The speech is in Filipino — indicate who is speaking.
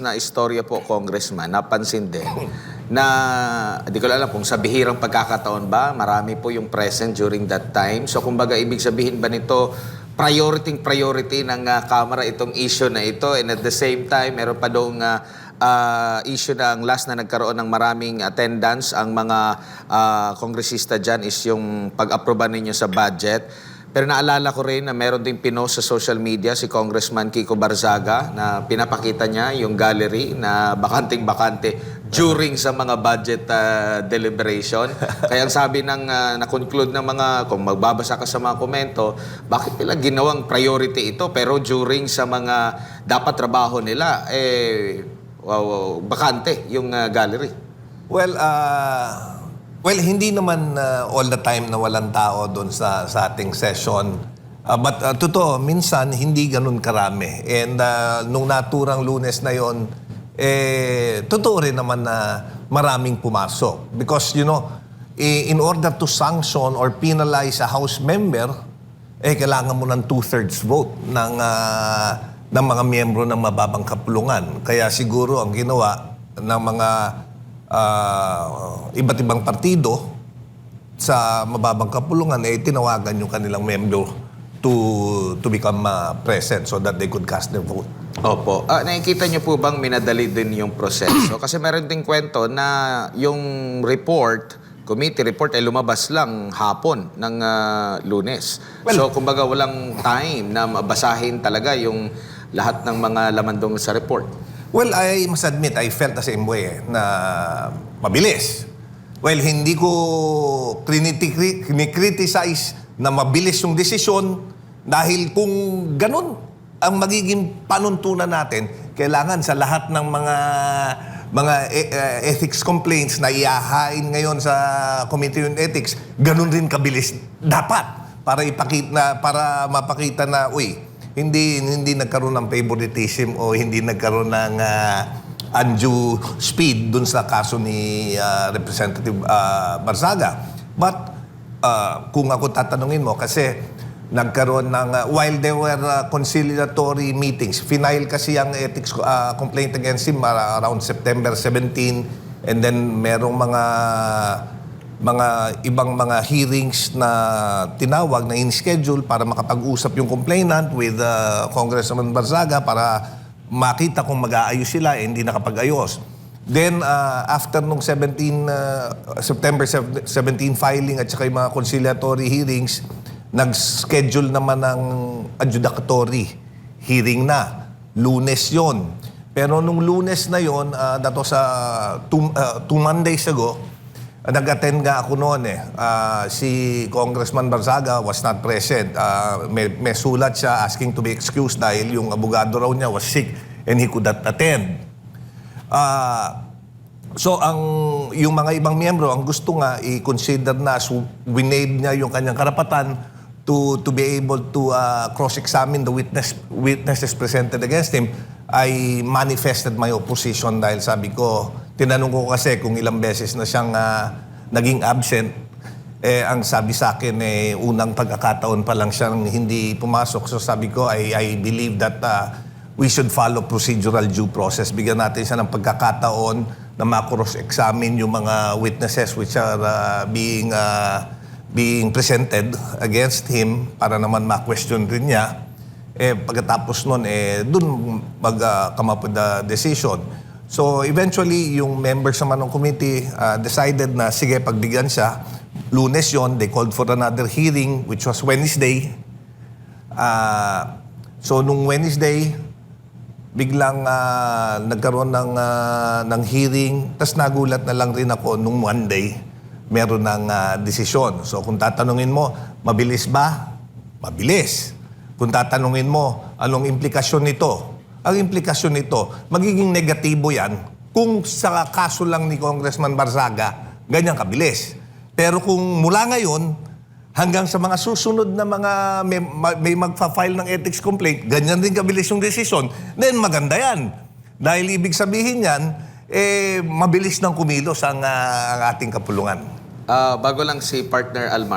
Speaker 1: na istorya po, Congressman, napansin din na, di ko alam kung sa bihirang pagkakataon ba, marami po yung present during that time. So, kumbaga, ibig sabihin ba nito, priority priority ng ah, Kamara itong issue na ito and at the same time, meron pa doong ah, ah, issue na ang last na nagkaroon ng maraming attendance ang mga ah, kongresista dyan is yung pag-aproba ninyo sa budget. Pero naalala ko rin na meron ding pinost sa social media si Congressman Kiko Barzaga na pinapakita niya yung gallery na bakanting-bakante during sa mga budget ah, deliberation. Kaya ang sabi ng ah, na-conclude ng mga, kung magbabasa ka sa mga komento, bakit nila ginawang priority ito pero during sa mga dapat trabaho nila, eh, wow, wow, bakante yung ah, gallery.
Speaker 2: Well, uh, well hindi naman uh, all the time na walang tao doon sa, sa ating session. Uh, but uh, totoo, minsan hindi ganun karami. And uh, nung naturang lunes na yon, eh, totoo rin naman na maraming pumasok. Because, you know, i- in order to sanction or penalize a House member, eh, kailangan mo ng two-thirds vote ng, ah, ng mga miyembro ng mababang kapulungan. Kaya siguro ang ginawa ng mga ah, iba't ibang partido sa mababang kapulungan, eh, tinawagan yung kanilang miyembro to, to become ah, present so that they could cast their vote.
Speaker 1: Opo. Ah, nakikita niyo po bang minadali din yung proseso? Kasi meron ding kwento na yung report, committee report, ay lumabas lang hapon ng ah, lunes. so, kumbaga walang time na mabasahin talaga yung lahat ng mga laman doon sa report.
Speaker 2: Well, I must admit, I felt the same way na mabilis. Well, hindi ko criticize na mabilis yung desisyon dahil kung ganun ang magiging panuntunan natin, kailangan sa lahat ng mga mga e- eh, ethics complaints na iahain ngayon sa Committee on Ethics, ganun rin kabilis dapat para ipakita na para mapakita na uy, hindi hindi nagkaroon ng favoritism o hindi nagkaroon ng ah, undue speed dun sa kaso ni ah, Representative ah, Barzaga. But ah, kung ako tatanungin mo kasi nagkaroon ng ah, while there were ah, conciliatory meetings, final kasi ang ethics ah, complaint against him around September 17 and then merong mga mga ibang mga hearings na tinawag na in-schedule para makapag-usap yung complainant with uh, Congressman Barzaga para makita kung mag-aayos sila eh, hindi nakapag-ayos. Then, uh, after nung 17, uh, September 17 filing at saka yung mga conciliatory hearings, nag-schedule naman ng adjudicatory hearing na. Lunes yon. Pero nung lunes na yon, uh, that was uh, two, uh, two Mondays ago, Nag-attend nga ako noon eh. Ah, si Congressman Barzaga was not present. Ah, may, may sulat siya asking to be excused dahil yung abogado raw niya was sick and he could not attend. Ah, so ang yung mga ibang miyembro ang gusto nga i-consider na so winave niya yung kanyang karapatan to to be able to ah, cross-examine the witness witnesses presented against him I manifested my opposition dahil sabi ko tinanong ko kasi kung ilang beses na siyang ah, naging absent eh ang sabi sa akin eh unang pagkakataon pa lang siyang hindi pumasok so sabi ko I I believe that ah, we should follow procedural due process. Bigyan natin siya ng pagkakataon na ma-cross-examine yung mga witnesses which are uh, being uh, being presented against him para naman ma-question rin niya. Eh, pagkatapos nun, eh, dun mag-come up with the decision. So, eventually, yung members naman ng committee uh, decided na, sige, pagbigyan siya. Lunes yon they called for another hearing, which was Wednesday. Ah, so, nung Wednesday, biglang ah, nagkaroon ng, ah, ng hearing. Tapos nagulat na lang rin ako nung Monday, meron ng ah, desisyon. So kung tatanungin mo, mabilis ba? Mabilis. Kung tatanungin mo, anong implikasyon nito? Ang implikasyon nito, magiging negatibo yan kung sa kaso lang ni Congressman Barzaga, ganyan kabilis. Pero kung mula ngayon, hanggang sa mga susunod na mga may, ma- may magfa-file ng ethics complaint, ganyan din kabilis yung desisyon, then maganda yan. Dahil ibig sabihin yan, eh, mabilis nang kumilos ang, ah, ang ating kapulungan.
Speaker 1: Ah, bago lang si partner Almar.